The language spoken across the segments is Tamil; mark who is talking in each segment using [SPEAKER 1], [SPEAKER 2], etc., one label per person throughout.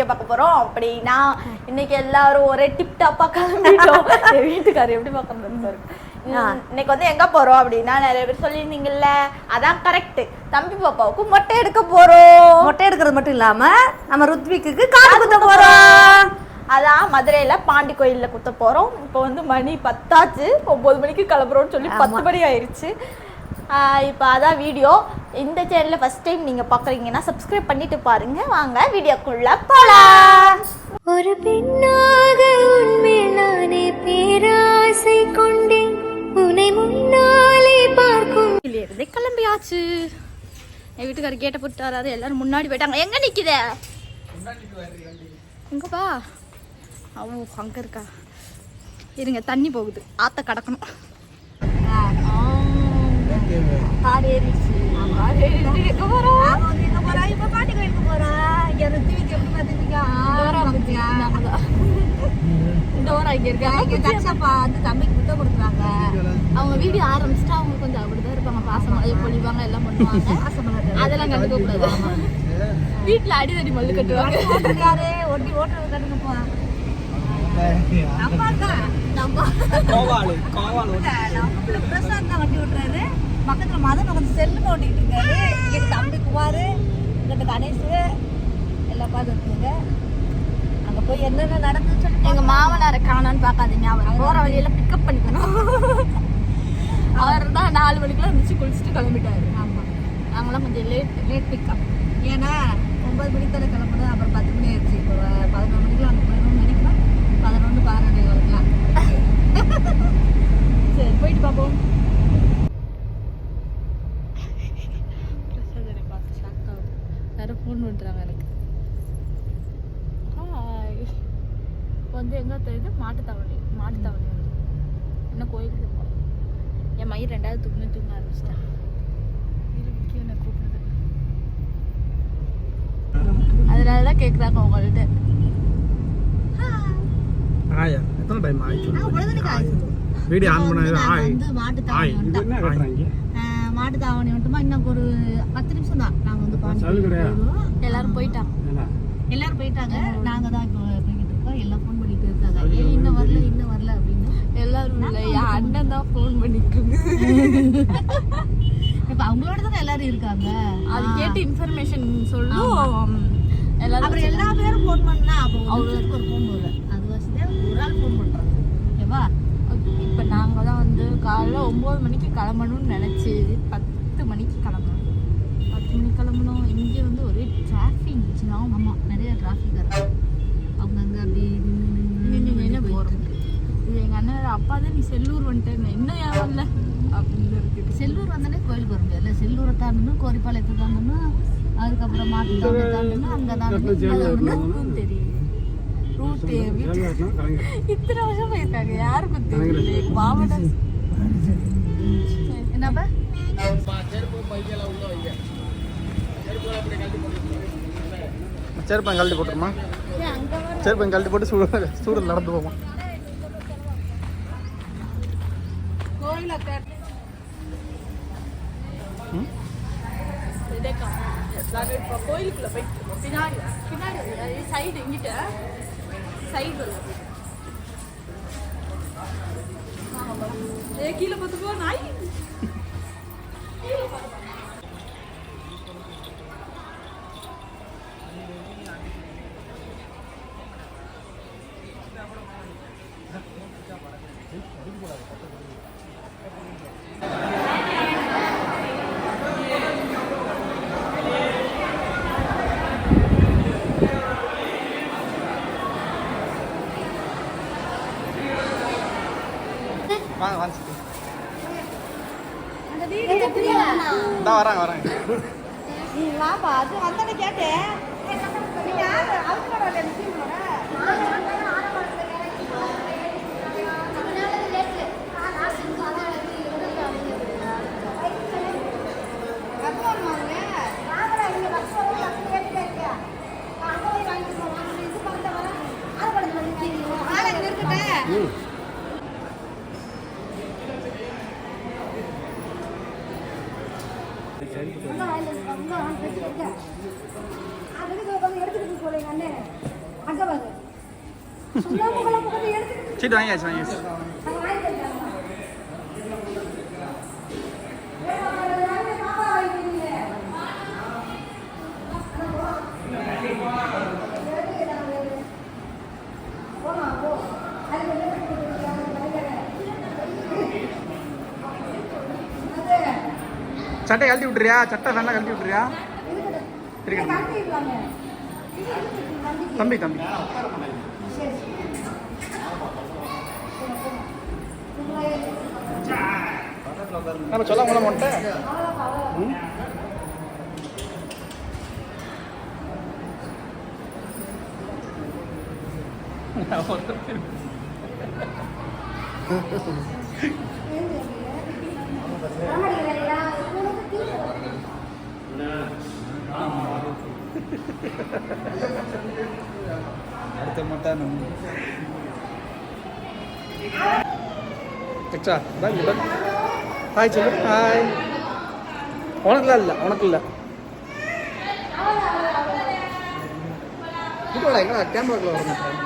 [SPEAKER 1] வீடியோ பார்க்க போறோம். அப்படின்னா இன்னைக்கு எல்லாரும் ஒரே டிப் டாப்பா கிளம்பிட்டோம். என் வீட்டுக்காரர் எப்படி பார்க்கணும் பாரு. உம், இன்னைக்கு வந்து எங்க போறோம் அப்படின்னா நிறைய பேர் சொல்லியிருந்தீங்கல்ல அதான் கரெக்ட் தம்பி பாப்பாவுக்கு மொட்டை எடுக்க போறோம்.
[SPEAKER 2] மொட்டை எடுக்கிறது மட்டும் இல்லாம நம்ம ருத்விக்கு காது குத்த போறோம்.
[SPEAKER 1] அதான் மதுரையில பாண்டி கோயில்ல குத்த போறோம். இப்போ வந்து மணி பத்தாச்சு. ஒன்பது மணிக்கு கிளம்புறோம்னு சொல்லி பத்து மணி ஆயிருச்சு. இப்போ அதான் வீடியோ. இந்த சேனல்ல ஃபர்ஸ்ட் டைம் நீங்க பாக்குறீங்கன்னா சப்ஸ்கிரைப் பண்ணிட்டு பாருங்க. வாங்க வீடியோக்குள்ள போலாம்.
[SPEAKER 3] ஒரு பெண்ணாக உன்மேல் நானே பேராசை கொண்டேன். உன்னை முன்னாலே பார்க்கும்.
[SPEAKER 1] இருந்தே கிளம்பியாச்சு. என் வீட்டுக்காரர் கேட்ட போட்டு வராது எல்லாரும் முன்னாடி போயிட்டாங்க. எங்க நிக்குதே? எங்கப்பா அவ அங்க இருக்கா. இருங்க தண்ணி போகுது. ஆத்த கடக்கணும். கார் ஏறிடுச்சு கார் ஏறிடுச்சு எங்க போறோம் டோரா இங்க இருக்காங்க அவங்க வீடியோ ஆரம்பிச்சுட்டு அவங்க கொஞ்சம் அப்படிதான் இருப்பாங்க பாசமழையை பொழிவாங்க எல்லாம் பண்ணுவாங்க அதெல்லாம் கண்டுக்க கூடாது வீட்டுல அடிதடி மல்லு கட்டுவாங்க நம்ம
[SPEAKER 2] பக்கத்துல மதன் உட்காந்து செல்லு ஓட்டிட்டு இருக்காரு. இங்க தம்பி குமார் இங்கிட்ட கணேஷ் எல்லாம் பார்த்து இருக்குங்க. அங்க போய் என்னென்ன நடந்துச்சு
[SPEAKER 1] எங்க மாமனாரை காணோன்னு பார்க்காதீங்க. அவர் போற வழியில பிக்கப் பண்ணிக்கணும். அவர் தான் நாலு மணிக்கெல்லாம் இருந்துச்சு குளிச்சுட்டு கிளம்பிட்டாரு. ஆமா. நாங்களாம் கொஞ்சம் லேட் லேட் பிக்கப்
[SPEAKER 2] ஏன்னா ஒன்பது மணிக்கு தானே கிளம்புனது அப்புறம் பத்து மணி ஆயிடுச்சு. இப்போ பதினொன்று மணிக்கெலாம் அங்கே போயிடணும்னு நினைக்கிறேன் பதினொன்று பதினொன்று வரலாம்
[SPEAKER 1] சரி போயிட்டு பார்ப்போம் யாரும் ஃபோன் பண்ணுறாங்க எனக்கு ஹாய் வந்து எங்கே தெரியுது மாட்டுத்தாவணி மாட்டுத்தாவணி வந்து. இன்னும் கோயிலுக்கு போகணும் என் மயிர் ரெண்டாவது தூக்கணும் தூங்க ஆரம்பிச்சிட்டேன் இருக்கி என்னை கூப்பிடுது. அதனால தான் கேட்குறாங்க உங்கள்கிட்ட
[SPEAKER 4] ஆயா எத்தனை டைம் ஆயிடுச்சு? வீடியோ ஆன் பண்ணது ஆய்
[SPEAKER 2] வந்து மாட்டு
[SPEAKER 4] ஆய்
[SPEAKER 2] மாட்டு தாவணி வந்துட்டுமா இன்னும் ஒரு பத்து நிமிஷம் தான். நாங்கள் வந்து பாண்டி
[SPEAKER 4] சரி கிடையாது.
[SPEAKER 2] போயிடுவோம்.
[SPEAKER 1] எல்லாரும் போயிட்டாங்க
[SPEAKER 2] எல்லாரும் போயிட்டாங்க. நாங்கள் தான் இப்போ போய்கிட்டு இருக்கோம். எல்லாம் ஃபோன் பண்ணிட்டு இருக்காங்க. ஏன் இன்னும் வரல இன்னும் வரல அப்படின்னு.
[SPEAKER 1] எல்லாரும் இல்லை. என் அண்ணன் தான் ஃபோன் பண்ணிட்டு இருக்கு.
[SPEAKER 2] இப்போ அவங்களோட தானே எல்லாரும் இருக்காங்க?
[SPEAKER 1] அது கேட்டு இன்ஃபர்மேஷன் சொல்லும் எல்லாரும்
[SPEAKER 2] அப்புறம் எல்லா பேரும் ஃபோன் பண்ணா அப்போ அவங்களுக்கு ஒரு ஃபோன் வரும் அது வச்சுட்டு ஒரு ஆள் ஃபோன் பண்ணுறாங்க ஓகேவா?
[SPEAKER 1] இப்போ நாங்கள் தான் வந்து காலைல ஒம்பது மணிக்கு கிளம்பணும்னு நினச்சி பத்து மணிக்கு கிளம்பணும் பத்து மணிக்கு கிளம்பணும் இங்கே வந்து ஒரே டிராஃபிக் இருந்துச்சுன்னா
[SPEAKER 2] ஆமாம் நிறைய டிராஃபிக் இருக்கு அவங்க அங்கே அப்படி
[SPEAKER 1] நின்று நின்று போகிறோம் இது எங்கள் அண்ணன் அப்பா தான் நீ செல்லூர் வந்துட்டேன் இன்னும் ஏன் வரல? அப்படின்னு இருக்குது
[SPEAKER 2] செல்லூர் வந்தாலே கோயிலுக்கு வர முடியாது செல்லூரை தாண்டணும் கோரிப்பாளையத்தை தாண்டணும் அதுக்கப்புறம் மாட்டு தாண்டி தாண்டணும் அங்கே தாண்டணும்.
[SPEAKER 1] தெரியும் ரூட் இத்தனை வருஷம் போயிருக்காங்க. யாருக்கும் தெரியல மாவட்டம்
[SPEAKER 2] என்னப்பா?
[SPEAKER 4] செருப்பன் கழட்டி போட்டுருமா? செருப்பன் கழட்டி போட்டு சூடு சூடு நடந்து போமா?
[SPEAKER 1] இப்போ கோயிலுக்குள்ள போயிட்டு இருக்கோம். பின்னாடி பின்னாடி சைடு எங்கிட்ட சைடு ஏ கீழே பார்த்துக்கோ நாய்
[SPEAKER 4] வாங்க வாங்க சித்தி. இந்தா வராங்க வராங்க.
[SPEAKER 2] வாப்பா அது வந்தானே கேட்டேன் நீங்க யாரு அவங்களோட ரெண்டு டீமோட
[SPEAKER 3] எடுத்துக்கிட்டு போறேன் அங்க வாங்க சுண்ணாம்பு கலப்பு கொஞ்சம் எடுத்துக்கிட்டு
[SPEAKER 4] சீட்டு வாங்கியாச்சு வாங்கியாச்சு
[SPEAKER 3] அங்க வாங்கிக்கலாம்
[SPEAKER 4] சட்டை கழட்டி விட்டுறியா? சட்டை வேணா கழட்டி விட்டுறியா? தம்பி தம்பி. நம்ம சொல்ல முடியல மாட்டேன் அடுத்த மட்டும் எக்ஸ்ட்ரா பாய் குட் ஹாய் சொல்லு ஹாய் உனக்குலாம் இல்லை உனக்கு இல்லை இதுவா எங்கடா கேமராக்குள்ள வர மாட்டேன்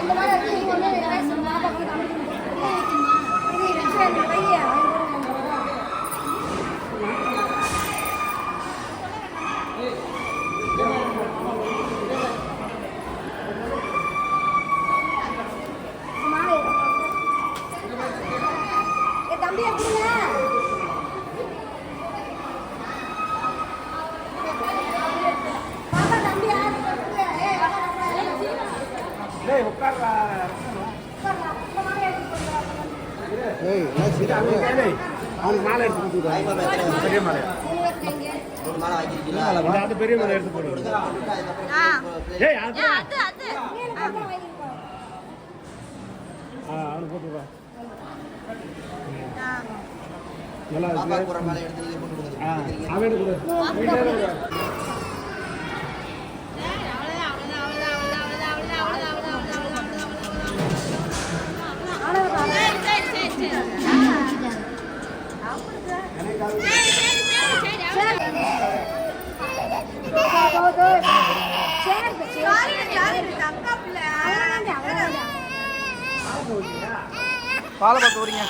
[SPEAKER 3] இந்த மாதிரி இருக்கு நீங்க ஒண்ணு ரெண்டு சொன்னா
[SPEAKER 4] பெரிய மாலை. எடுத்து போடுங்க ஏய் அது ஆ அவனுக்கு போட்டுருவா நல்லா இருக்கு. அவன் பாலை பார்த்து வரீங்க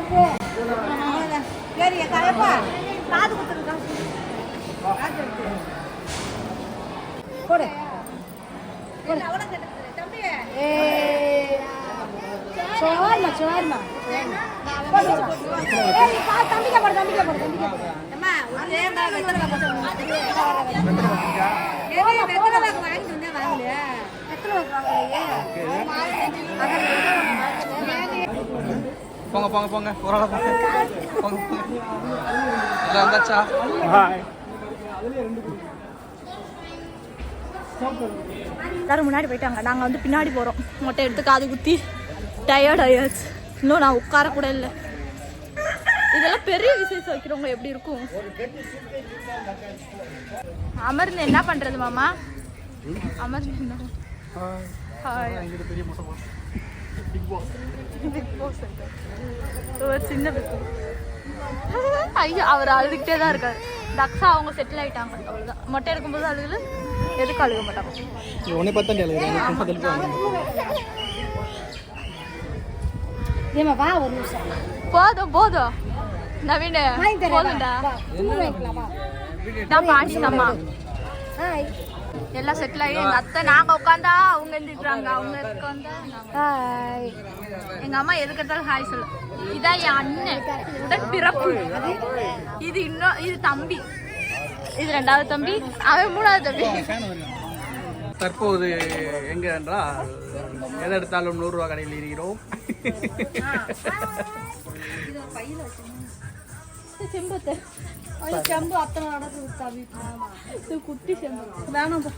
[SPEAKER 3] சரி கலப்பா காது குத்துருக்கா போடு. சோர்மா சோர்மா. தம்பிக்க போடு தம்பிக்க போடு தம்பிக்க போடு
[SPEAKER 4] போங்க போங்க போங்க. ஒரு ஆளா போங்க. போங்க போங்க. எல்லாம் வந்தாச்சா ஹாய்
[SPEAKER 1] எல்லாரும் முன்னாடி போயிட்டாங்க. நாங்கள் வந்து பின்னாடி போகிறோம் மொட்டை எடுத்து காது குத்தி. டயர்ட் ஆயாச்சு. இன்னும் நான் உட்கார கூட இல்லை. இதெல்லாம் பெரிய விசேஷம் வைக்கிறவங்க எப்படி இருக்கும்? அமர்ந்து என்ன பண்றது மாமா? அமர்ந்து என்ன ஒரு சின்ன ஐயோ அவர் அழுதுகிட்டே தான் இருக்காரு. தக்ஷா அவங்க செட்டில் ஆயிட்டாங்க. அவ்வளோதான் மொட்டை எடுக்கும்போது அழுகல. எதுக்கு அழுக மாட்டாங்க.
[SPEAKER 4] உன்னை பார்த்தா
[SPEAKER 3] ஏமா வா. ஒரு நிமிஷம்.
[SPEAKER 1] போதும் போதும். நவீன போதும்டா. நான் பாண்டி அம்மா
[SPEAKER 3] ஹாய்
[SPEAKER 1] எல்லாம் செட்டில் ஆகி எங்க அத்தை நாங்க உட்காந்தா அவங்க எழுந்திருக்காங்க அவங்க உட்காந்தா
[SPEAKER 3] ஹாய்
[SPEAKER 1] எங்க அம்மா எதுக்கு எடுத்தாலும் ஹாய் சொல்லு. இதான் என் அண்ணன். உடன் பிறப்பு. இது இன்னும் இது தம்பி. இது ரெண்டாவது தம்பி. அவன் மூணாவது தம்பி.
[SPEAKER 4] தற்போது எங்க என்றால் எதை எடுத்தாலும் நூறுரூவா கடையில் இருக்கிறோம்.
[SPEAKER 1] தவி இது குட்டி செம்பு. வேணாம் போ.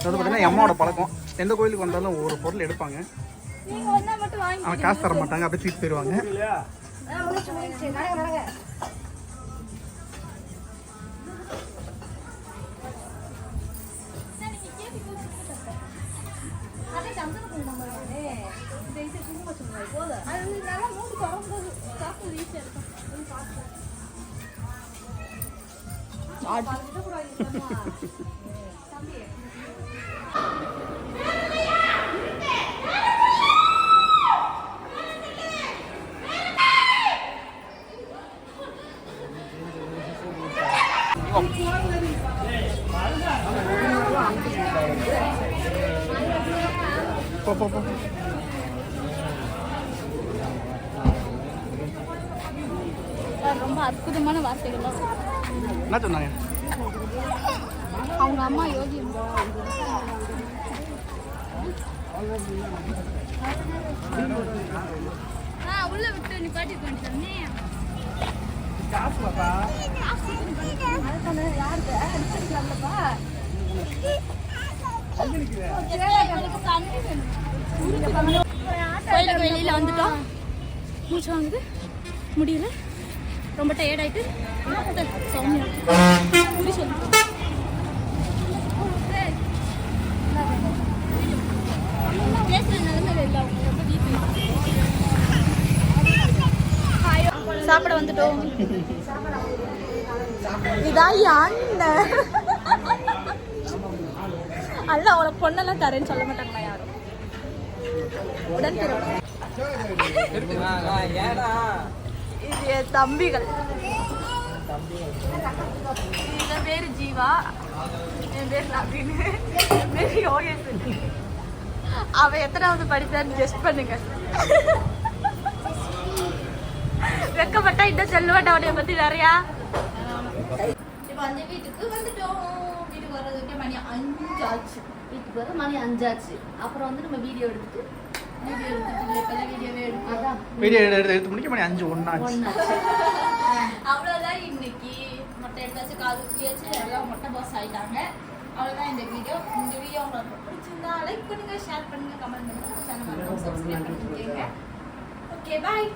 [SPEAKER 4] அது பார்த்தீங்கன்னா அம்மாவோட பழக்கம். எந்த கோயிலுக்கு வந்தாலும் ஒரு பொருள் எடுப்பாங்க.
[SPEAKER 1] நீங்க வந்தா மட்டும் வாங்கி
[SPEAKER 4] அவன் காசு தர மாட்டாங்க அப்படியே தூக்கி போயிடுவாங்க போ போ போ
[SPEAKER 1] ரொம்ப அற்புதமான வார்த்தைகள் தான்.
[SPEAKER 4] என்ன சொன்னாங்க?
[SPEAKER 1] அவங்க அம்மா யோகி ஆ உள்ள விட்டு பண்ணிட்டே கோயிலுக்கு வெளியில வந்துட்டோம். மூச்சு வாங்குது முடியல? ரொம்ப டயர்ட் ஆயிட்டு சௌமியா சொல்லு சாப்பிட வந்துட்டோம். இதான் என் அல்ல அவளை பொண்ணெல்லாம் தரேன்னு சொல்ல மாட்டாங்களா யாரும். உடன் இது என் தம்பிகள். என் பேரு ஜீவா. என் பேர் நவீன். என் பேர் யோகேஷ். அவ எத்தனாவது படித்தான்னு ஜஸ்ட் பண்ணுங்க. வெக்கப்பட்டா இன்னும் சொல்ல மாட்டான் அவனைய பத்தி நிறையா. இப்போ அந்த வீட்டுக்கு வந்துட்டோம். வீட்டுக்கு வர்றதுக்கே மணி அஞ்சு ஆச்சு
[SPEAKER 2] வீட்டுக்கு வர மணி அஞ்சாச்சு. அப்புறம் வந்து நம்ம வீடியோ எடுத்துட்டு
[SPEAKER 1] வீடியோ
[SPEAKER 4] எடுத்து எடுத்து முடிக்க மணி அஞ்சு ஒன்றாச்சு
[SPEAKER 2] ஒன்னாச்சு
[SPEAKER 1] அவ்வளோதான் இன்னைக்கு. மொட்டை எடுத்தாச்சு காது குத்தியாச்சு எல்லாம் மொட்டை பாஸ் ஆயிட்டாங்க. அவ்வளோதான் இந்த வீடியோ. இந்த வீடியோ உங்களுக்கு பிடிச்சிருந்தா லைக் பண்ணுங்க ஷேர் பண்ணுங்க கமெண்ட் பண்ணுங்க. சப்ஸ்கிரைப் பண்ணிக்கோங்க. Okay bye